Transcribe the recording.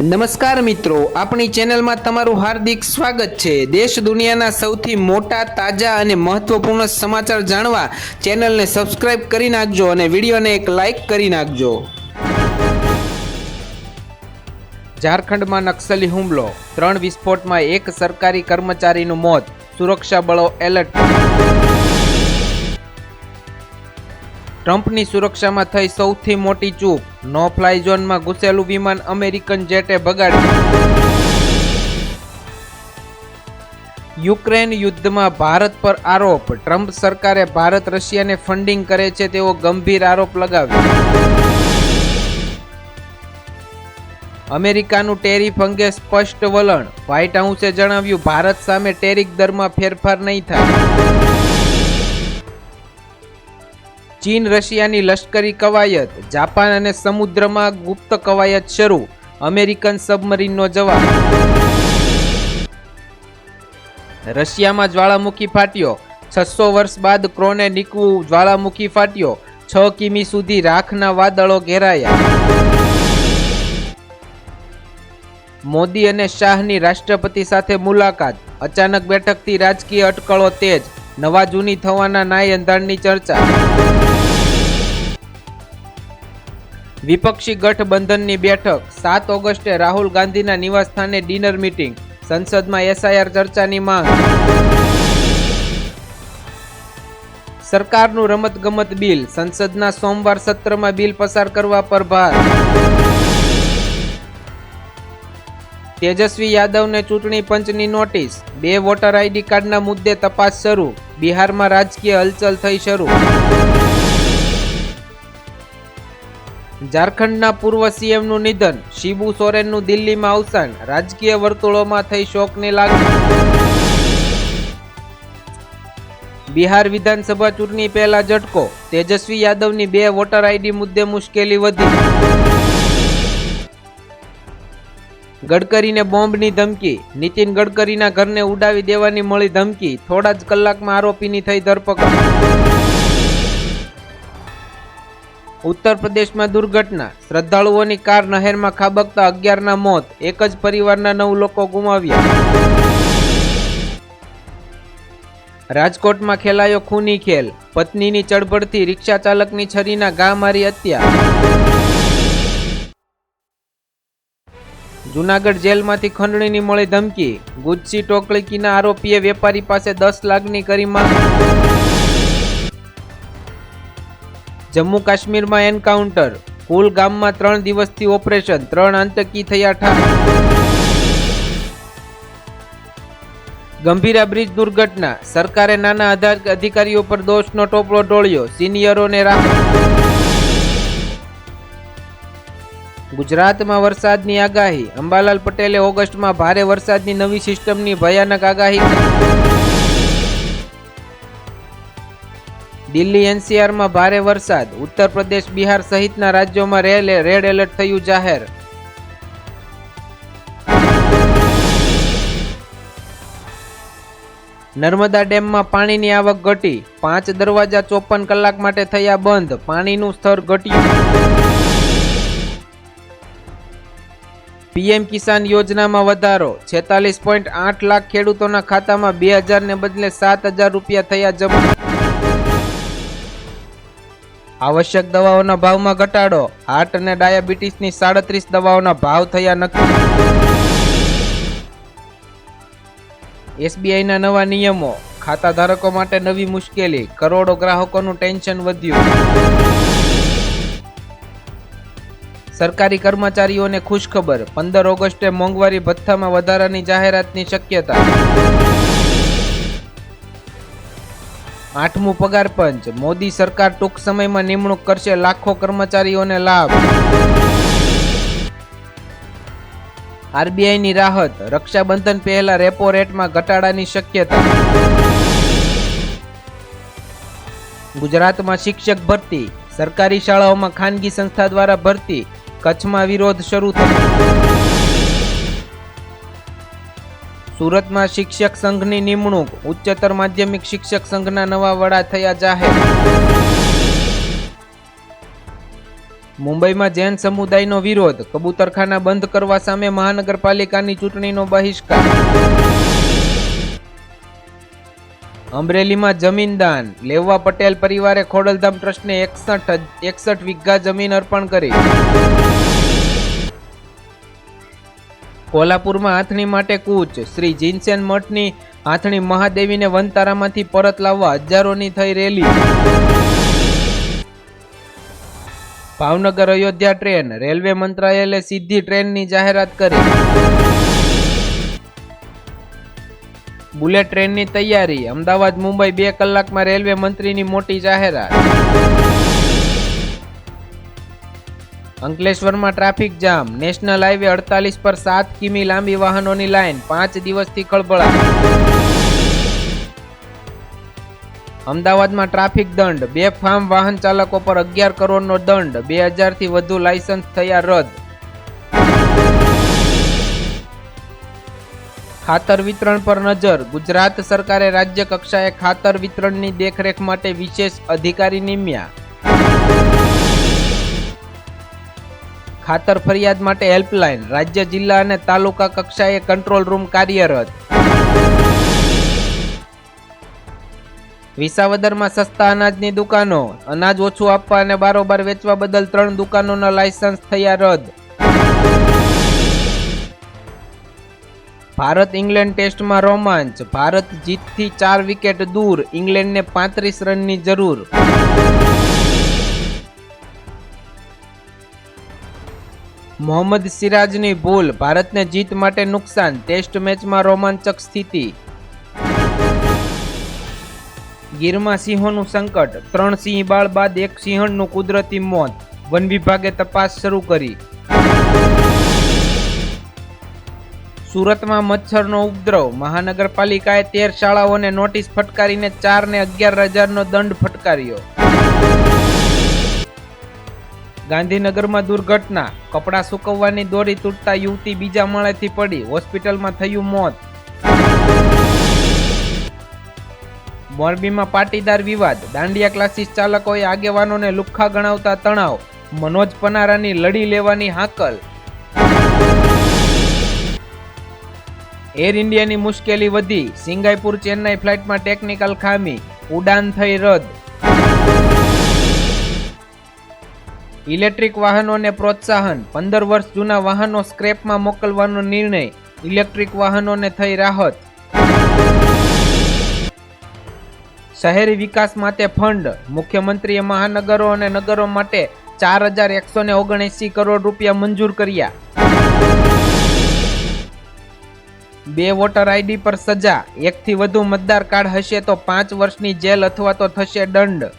નમસ્કાર મિત્રો, આપણી ચેનલમાં તમારું હાર્દિક સ્વાગત છે. દેશ દુનિયાના સૌથી મોટા, તાજા અને મહત્વપૂર્ણ સમાચાર જાણવા ચેનલને સબસ્ક્રાઇબ કરી નાખજો અને વિડીયોને એક લાઇક કરી નાખજો. ઝારખંડમાં નક્સલી હુમલો, ત્રણ વિસ્ફોટમાં એક સરકારી કર્મચારીનું મોત, સુરક્ષા બળો એલર્ટ ટ્રમ્પની સુરક્ષામાં થઈ સૌથી મોટી ચૂક. નો ફ્લાય ઝોનમાં ઘૂસેલું વિમાન અમેરિકન જેટે બગાડ્યું. યુક્રેન યુદ્ધમાં ભારત પર આરોપ. ટ્રમ્પ સરકારે ભારત રશિયાને ફંડિંગ કરે છે તેવો ગંભીર આરોપ લગાવ્યો. અમેરિકાનું ટેરિફ અંગે સ્પષ્ટ વલણ. વ્હાઇટ હાઉસે જણાવ્યું, ભારત સામે ટેરિફ દરમાં ફેરફાર નહીં થાય. ચીન રશિયાની લશ્કરી કવાયત, જાપાન અને સમુદ્રમાં ગુપ્ત કવાયત શરૂ, અમેરિકન સબમરીનનો જવાબ. રશિયામાં જ્વાળામુખી ફાટ્યો, છસો વર્ષ બાદ ક્રોને નીકવું જ્વાળામુખી ફાટ્યો, છ કિમી સુધી રાખના વાદળો ઘેરાયા. મોદી અને શાહની રાષ્ટ્રપતિ સાથે મુલાકાત, અચાનક બેઠકથી રાજકીય અટકળો તેજ, નવા જૂની થવાના નાય અંધાણની ચર્ચા. વિપક્ષી ગઠબંધનની બેઠક, સાત ઓગસ્ટે રાહુલ ગાંધીના નિવાસસ્થાને ડિનર મીટિંગ, સંસદમાં એસઆઈઆર ચર્ચાની માંગ. સરકારનું રમતગમત બિલ, સંસદના સોમવાર સત્રમાં બિલ પસાર કરવા પર ભાર. તેજસ્વી યાદવને ચૂંટણી પંચની નોટિસ, બે વોટર આઈડી કાર્ડના મુદ્દે તપાસ શરૂ, બિહારમાં રાજકીય હલચલ થઈ શરૂ. ઝારખંડના પૂર્વ સીએમનું નિધન, શિબુ સોરેનનું દિલ્હીમાં અવસાન, રાજકીય વર્તુળોમાં થઈ શોકની લાગણી બિહાર વિધાનસભા ચૂંટણી પહેલા ઝટકો, તેજસ્વી યાદવની બે વોટર આઈડી મુદ્દે મુશ્કેલી વધી. ગડકરીને બોમ્બની ધમકી, નીતિન ગડકરીના ઘરને ઉડાવી દેવાની મળી ધમકી, થોડા જ કલાકમાં આરોપીની થઈ ધરપકડ. ઉત્તર પ્રદેશમાં દુર્ઘટના. શ્રદ્ધાળુઓની કાર નહેરમાં ખાબકતા અગિયારના મોત. એક જ પરિવારના નવ લોકો ગુમાવ્યા. રાજકોટમાં ખેલાયો ખૂની ખેલ. પત્નીની ચળબળથી રિક્ષા ચાલકની છરીના ઘા મારી હત્યા. જુનાગઢ જેલમાંથી ખંડણીની મળી ધમકી. ગુજસી ટોકળીકીના આરોપીએ વેપારી પાસે દસ લાખની કરી માંગ જમ્મુ કાશ્મીરમાં એન્કાઉન્ટર. કુલ ગામમાં ત્રણ દિવસથી ઓપરેશન, ત્રણ આતંકી થયા ઠાર. ગંભીરા બ્રિજ દુર્ઘટના. સરકારે નાના અધા- અધિકારીઓ પર દોષનો ટોપલો ઢોળ્યો. સિનિયરોને રાહત ગુજરાતમાં વરસાદની આગાહી. અંબાલાલ પટેલે ઓગસ્ટમાં ભારે વરસાદની નવી સિસ્ટમની ભયાનક આગાહી દિલ્હી એનસીઆરમાં ભારે વરસાદ. ઉત્તર પ્રદેશ, બિહાર સહિતના રાજ્યોમાં રેલ, રેડ એલર્ટ થયું જાહેર. નર્મદા ડેમમાં પાણીની આવક ઘટી. પાંચ દરવાજા ચોપન કલાક માટે થયા બંધ. પાણીનું સ્તર ઘટ્યું. પીએમ કિસાન યોજનામાં વધારો. છેતાલીસ પોઈન્ટ આઠ લાખ ખેડૂતોના ખાતામાં બે હજારને બદલે સાત હજાર રૂપિયા થયા જમા. આવશ્યક દવાઓના ભાવમાં ઘટાડો. હાર્ટ અને ડાયાબિટીસની સાડત્રીસ દવાઓના ભાવ થયા નક્કી એસબીઆઈના નવા નિયમો. ખાતા ધારકો માટે નવી મુશ્કેલી. કરોડો ગ્રાહકોનું ટેન્શન વધ્યું. સરકારી કર્મચારીઓને ખુશખબર. પંદર ઓગસ્ટે મોંઘવારી ભથ્થામાં વધારાની જાહેરાતની શક્યતા. આઠમું પગાર પંચ. મોદી સરકાર ટૂંક સમયમાં નિમણૂક કરશે લાખો કર્મચારીઓને લાભ. આરબીઆઈની રાહત. રક્ષાબંધન પહેલા રેપો રેટમાં ઘટાડાની શક્યતા. ગુજરાતમાં શિક્ષક ભરતી. સરકારી શાળાઓમાં ખાનગી સંસ્થા દ્વારા ભરતી. કચ્છમાં વિરોધ શરૂ થયો. સુરતમાં શિક્ષક સંઘની નિમણૂક, ઉચ્ચતર માધ્યમિક શિક્ષક સંઘના નવા વડા થયા જાહેર. મુંબઈમાં જૈન સમુદાયનો વિરોધ, કબૂતરખાના બંધ કરવા સામે મહાનગરપાલિકાની ચૂંટણીનો બહિષ્કાર. અમરેલીમાં જમીન દાન, લેવા પટેલ પરિવારે ખોડલધામ ટ્રસ્ટને એકસઠ એકસઠ વીઘા જમીન અર્પણ કરી. કોલ્હાપુરમાં આથણી માટે કૂચ. શ્રી જીનસેન મઠની આથણી મહાદેવીને વનતારામાંથી પરત લાવવા હજારોની થઈ rally. Bhavnagar Ayodhya train. Railway મંત્રાલયે સીધી ટ્રેનની જાહેરાત કરી. બુલેટ ટ્રેનની તૈયારી. અમદાવાદ મુંબઈ બે કલાકમાં રેલવે મંત્રીની મોટી જાહેરાત. અંકલેશ્વરમાં ટ્રાફિક જામ. નેશનલ હાઈવે અડતાલીસ પર સાત કિમી લાંબી વાહનોની લાઇન પાંચ દિવસથી ખળભળાટ. અમદાવાદમાં ટ્રાફિક દંડ. બે ફાર્મ વાહન ચાલકો પર અગિયાર કરોડનો દંડ. બે હજારથી વધુ લાયસન્સ થયા રદ. ખાતર વિતરણ પર નજર. ગુજરાત સરકારે રાજ્ય કક્ષાએ ખાતર વિતરણની દેખરેખ માટે વિશેષ અધિકારી નિમ્યા. ખાતર ફરિયાદ માટે હેલ્પલાઇન, રાજ્ય જિલ્લા અને તાલુકા કક્ષાએ કંટ્રોલ રૂમ કાર્યરત. વિસાવદરમાં સસ્તા અનાજની દુકાનો, અનાજ ઓછું આપવા અને બારોબાર વેચવા બદલ ત્રણ દુકાનોના લાયસન્સ થયા રદ. ભારત ઇંગ્લેન્ડ ટેસ્ટમાં રોમાંચ, ભારત જીતથી ચાર વિકેટ દૂર, ઇંગ્લેન્ડને પાંત્રીસ રનની જરૂર. મોહમ્મદ સિરાજની ભૂલ, ભારતને જીત માટે નુકસાન, ટેસ્ટ મેચમાં રોમાંચક સ્થિતિ. ગીરમાં સિંહોનું સંકટ, ત્રણ સિંહ બાળ બાદ એક સિંહણનું કુદરતી મોત, વન વિભાગે તપાસ શરૂ કરી. સુરતમાં મચ્છરનો ઉપદ્રવ, મહાનગરપાલિકાએ તેર શાળાઓને નોટિસ ફટકારીને ચારને અગિયાર હજારનો દંડ ફટકાર્યો. ગાંધીનગરમાં દુર્ઘટના. કપડાં સુકવવાની દોરી તૂટતા યુવતી બીજા માળેથી પડી. હોસ્પિટલમાં થયું મોત. મોરબીમાં પાટીદાર વિવાદ. દાંડિયા ક્લાસીસ ચાલકોએ આગેવાનોને લુખ્ખા ગણાવતા તણાવ. મનોજ પનારાની લડી લેવાની હાકલ. એર ઇન્ડિયાની મુશ્કેલી વધી. સિંગાઈપુર ચેન્નાઈ ફ્લાઇટમાં ટેકનિકલ ખામી. ઉડાન થઈ રદ. ઇલેક્ટ્રિક વાહનોને પ્રોત્સાહન, પંદર વર્ષ જૂના વાહનો સ્ક્રેપમાં મોકલવાનો નિર્ણય, ઇલેક્ટ્રિક વાહનોને થઈ રાહત. શહેરી વિકાસ માટે ફંડ, મુખ્યમંત્રીએ મહાનગરો અને નગરો માટે ચાર હજાર એકસો ને ઓગણએસી કરોડ રૂપિયા મંજૂર કર્યા. બે વોટર આઈડી પર સજા, એકથી વધુ મતદાર કાર્ડ હશે તો પાંચ વર્ષની જેલ અથવા તો થશે દંડ.